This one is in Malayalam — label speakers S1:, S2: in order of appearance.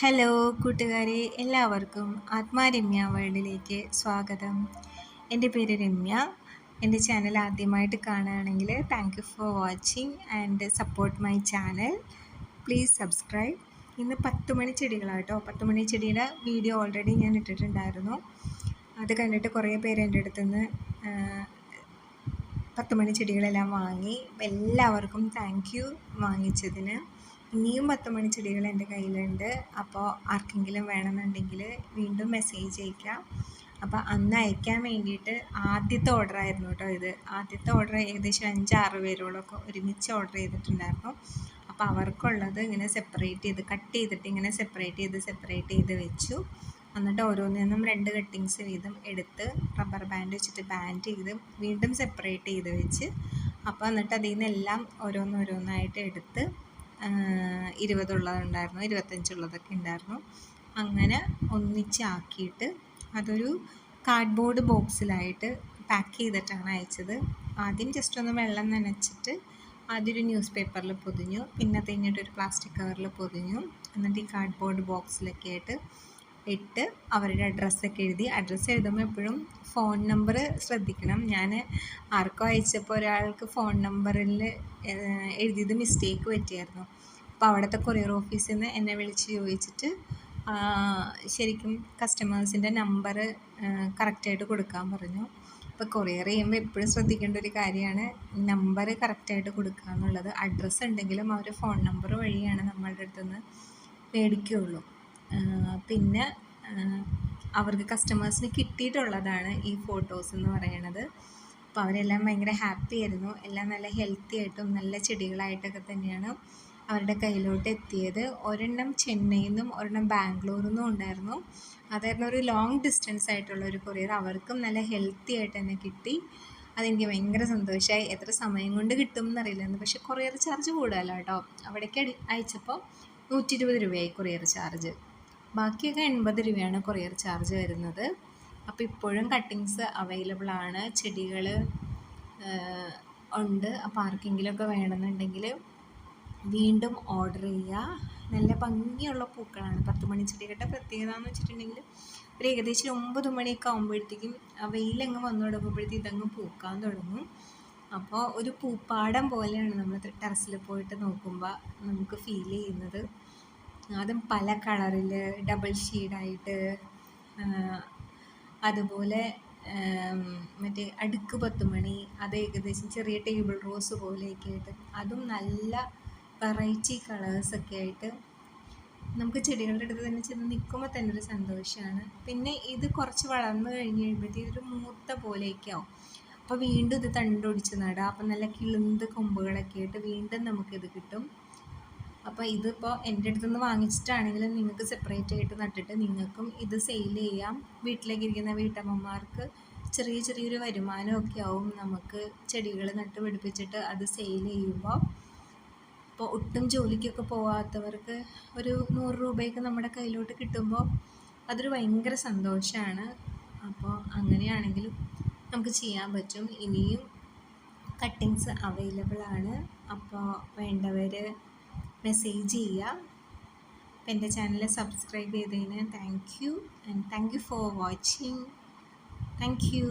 S1: ഹലോ കൂട്ടുകാരെ എല്ലാവർക്കും ആത്മാരമ്യ വേൾഡിലേക്ക് സ്വാഗതം. എന്റെ പേര് രമ്യ. എന്റെ ചാനൽ ആദ്യമായിട്ട് കാണുകയാണെങ്കിൽ thank you for watching and support my channel please subscribe ഇന്ന് പത്ത് മണി ചെടികളാട്ടോ. പത്ത് മണി ചെടിയുടെ വീഡിയോ ഓൾറെഡി ഞാൻ ഇട്ടിട്ടുണ്ടായിരുന്നു. അത് കണ്ടിട്ട് കുറേ പേര് എന്റെ അടുത്തുനിന്ന് പത്ത് മണി ചെടികളെല്ലാം വാങ്ങി. എല്ലാവർക്കും താങ്ക് യു വാങ്ങിച്ചതിന്. ഇനിയും പത്ത് മണി ചെടികൾ എന്റെ കയ്യിലുണ്ട്. അപ്പോൾ ആർക്കെങ്കിലും വേണമെന്നുണ്ടെങ്കിൽ വീണ്ടും മെസ്സേജ് അയക്കാം. അപ്പോൾ അന്ന് അയക്കാൻ വേണ്ടിയിട്ട് ആദ്യത്തെ ഓർഡർ ആയിരുന്നു കേട്ടോ ഇത്. ആദ്യത്തെ ഓർഡർ ഏകദേശം അഞ്ചാറ് പേരോളൊക്കെ ഒരുമിച്ച് ഓർഡർ ചെയ്തിട്ടുണ്ടായിരുന്നു. അപ്പോൾ അവർക്കുള്ളത് ഇങ്ങനെ സെപ്പറേറ്റ് ചെയ്ത് കട്ട് ചെയ്തിട്ട് ഇങ്ങനെ സെപ്പറേറ്റ് ചെയ്ത് സെപ്പറേറ്റ് ചെയ്ത് വെച്ചു. എന്നിട്ട് ഓരോന്നിനും രണ്ട് കട്ടിങ്സ് വീതം എടുത്ത് റബ്ബർ ബാൻഡ് വെച്ചിട്ട് ബാൻഡ് ചെയ്ത് വീണ്ടും സെപ്പറേറ്റ് ചെയ്ത് വെച്ച്. അപ്പോൾ എന്നിട്ട് അതിൽ നിന്നെല്ലാം ഓരോന്നോരോന്നായിട്ട് എടുത്ത് ഇരുപതുള്ളതുണ്ടായിരുന്നു ഇരുപത്തഞ്ചുള്ളതൊക്കെ ഉണ്ടായിരുന്നു. അങ്ങനെ ഒന്നിച്ചാക്കിയിട്ട് അതൊരു കാർഡ്ബോർഡ് ബോക്സിലായിട്ട് പാക്ക് ചെയ്തിട്ടാണ് അയച്ചത്. ആദ്യം ജസ്റ്റ് ഒന്ന് വെള്ളം നനച്ചിട്ട് ആദ്യം ഒരു ന്യൂസ് പേപ്പറിൽ പൊതിഞ്ഞു പിന്നെ തിന്നിട്ടൊരു പ്ലാസ്റ്റിക് കവറിൽ പൊതിഞ്ഞു. എന്നിട്ട് ഈ കാർഡ്ബോർഡ് ബോക്സിലൊക്കെ ആയിട്ട് ഇട്ട് അവരുടെ അഡ്രസ്സൊക്കെ എഴുതി. അഡ്രസ്സ് എഴുതുമ്പോൾ എപ്പോഴും ഫോൺ നമ്പർ ശ്രദ്ധിക്കണം. ഞാൻ ആർക്കോ അയച്ചപ്പോൾ ഒരാൾക്ക് ഫോൺ നമ്പറിൽ എഴുതിയത് മിസ്റ്റേക്ക് പറ്റിയായിരുന്നു. അപ്പോൾ അവിടുത്തെ കൊറിയർ ഓഫീസിൽ നിന്ന് എന്നെ വിളിച്ച് ചോദിച്ചിട്ട് ശരിക്കും കസ്റ്റമേഴ്സിന്റെ നമ്പർ കറക്റ്റായിട്ട് കൊടുക്കാൻ പറഞ്ഞു. ഇപ്പോൾ കൊറിയർ ചെയ്യുമ്പോൾ എപ്പോഴും ശ്രദ്ധിക്കേണ്ട ഒരു കാര്യമാണ് നമ്പർ കറക്റ്റായിട്ട് കൊടുക്കുക എന്നുള്ളത് അഡ്രസ്സ് ഉണ്ടെങ്കിലും അവർ ഫോൺ നമ്പർ വഴിയാണ് നമ്മളുടെ അടുത്തുനിന്ന് മേടിക്കുകയുള്ളൂ. പിന്നെ അവർക്ക് കസ്റ്റമേഴ്സിന് കിട്ടിയിട്ടുള്ളതാണ് ഈ ഫോട്ടോസ് എന്ന് പറയണത്. അപ്പോൾ അവരെല്ലാം ഭയങ്കര ഹാപ്പി ആയിരുന്നു. എല്ലാം നല്ല ഹെൽത്തി ആയിട്ടും നല്ല ചെടികളായിട്ടൊക്കെ തന്നെയാണ് അവരുടെ കയ്യിലോട്ട് എത്തിയത്. ഒരെണ്ണം ചെന്നൈയിൽ നിന്നും ഒരെണ്ണം ബാംഗ്ലൂരിൽ നിന്നും ഉണ്ടായിരുന്നു. അതായിരുന്നു ഒരു ലോങ് ഡിസ്റ്റൻസ് ആയിട്ടുള്ള ഒരു കൊറിയർ അവർക്കും നല്ല ഹെൽത്തി ആയിട്ട് തന്നെ കിട്ടി. അതെനിക്ക് ഭയങ്കര സന്തോഷമായി എത്ര സമയം കൊണ്ട് കിട്ടും എന്നറിയില്ലായിരുന്നു പക്ഷെ കൊറിയർ ചാർജ് കൂടുതലാണ് കേട്ടോ അവിടേക്ക് അയച്ചപ്പോൾ നൂറ്റി ഇരുപത് രൂപയായി കൊറിയർ ചാർജ് ബാക്കിയൊക്കെ എൺപത് രൂപയാണ് കൊറിയർ ചാർജ് വരുന്നത്. അപ്പോൾ ഇപ്പോഴും കട്ടിങ്സ് അവൈലബിൾ ആണ്. ചെടികൾ ഉണ്ട്. അപ്പോൾ ആർക്കെങ്കിലുമൊക്കെ വേണമെന്നുണ്ടെങ്കിൽ വീണ്ടും ഓർഡർ ചെയ്യുക നല്ല ഭംഗിയുള്ള പൂക്കളാണ്. പത്ത് മണി ചെടികളുടെ പ്രത്യേകത എന്ന് വെച്ചിട്ടുണ്ടെങ്കിൽ ഒരു ഏകദേശം ഒമ്പത് മണിയൊക്കെ ആകുമ്പോഴത്തേക്കും വെയിലങ്ങ് വന്നു തുടങ്ങുമ്പോഴത്തേക്കും ഇതങ്ങ് പൂക്കാൻ തുടങ്ങും. അപ്പോൾ ഒരു പൂപ്പാടം പോലെയാണ് നമ്മൾ ടെറസിൽ പോയിട്ട് നോക്കുമ്പോൾ നമുക്ക് ഫീൽ ചെയ്യുന്നത്. അതും പല കളറിൽ ഡബിൾ ഷെയ്ഡായിട്ട് അതുപോലെ മറ്റേ അടുക്ക് പത്തുമണി അത് ഏകദേശം ചെറിയ ടേബിൾ റോസ് പോലെയൊക്കെ ആയിട്ട് അതും നല്ല വെറൈറ്റി കളേഴ്സൊക്കെ ആയിട്ട് നമുക്ക് ചെടികളുടെ അടുത്ത് തന്നെ ചെന്ന് നിൽക്കുമ്പോൾ തന്നെ ഒരു സന്തോഷമാണ് പിന്നെ ഇത് കുറച്ച് വളർന്നു കഴിഞ്ഞ് കഴിയുമ്പോഴത്തേ ഒരു മൂത്ത പോലെയൊക്കെ ആവും. അപ്പോൾ വീണ്ടും ഇത് തണ്ടൊടിച്ച് നടാം. അപ്പം നല്ല കിളുന്ത് കൊമ്പുകളൊക്കെ ആയിട്ട് വീണ്ടും നമുക്കിത് കിട്ടും. അപ്പോൾ ഇതിപ്പോൾ എന്റെ അടുത്ത് നിന്ന് വാങ്ങിച്ചിട്ടാണെങ്കിലും നിങ്ങൾക്ക് സെപ്പറേറ്റ് ആയിട്ട് നട്ടിട്ട് നിങ്ങൾക്കും ഇത് സെയിൽ ചെയ്യാം. വീട്ടിലേക്ക് ഇരിക്കുന്ന വീട്ടമ്മമാർക്ക് ചെറിയ ചെറിയൊരു വരുമാനമൊക്കെ ആവും നമുക്ക് ചെടികൾ നട്ട് പിടിപ്പിച്ചിട്ട് അത് സെയിൽ ചെയ്യുമ്പോൾ ഇപ്പോൾ ഒട്ടും ജോലിക്കൊക്കെ പോകാത്തവർക്ക് ഒരു നൂറ് രൂപയൊക്കെ നമ്മുടെ കയ്യിലോട്ട് കിട്ടുമ്പോൾ അതൊരു ഭയങ്കര സന്തോഷമാണ് അപ്പോൾ അങ്ങനെയാണെങ്കിലും നമുക്ക് ചെയ്യാൻ പറ്റും. ഇനിയും കട്ടിങ്സ് അവൈലബിൾ ആണ്. അപ്പോൾ വേണ്ടവർ മെസ്സേജ് ചെയ്യുക. അപ്പം എന്റെ ചാനൽ സബ്സ്ക്രൈബ് ചെയ്തതിന് thank you and thank you for watching thank you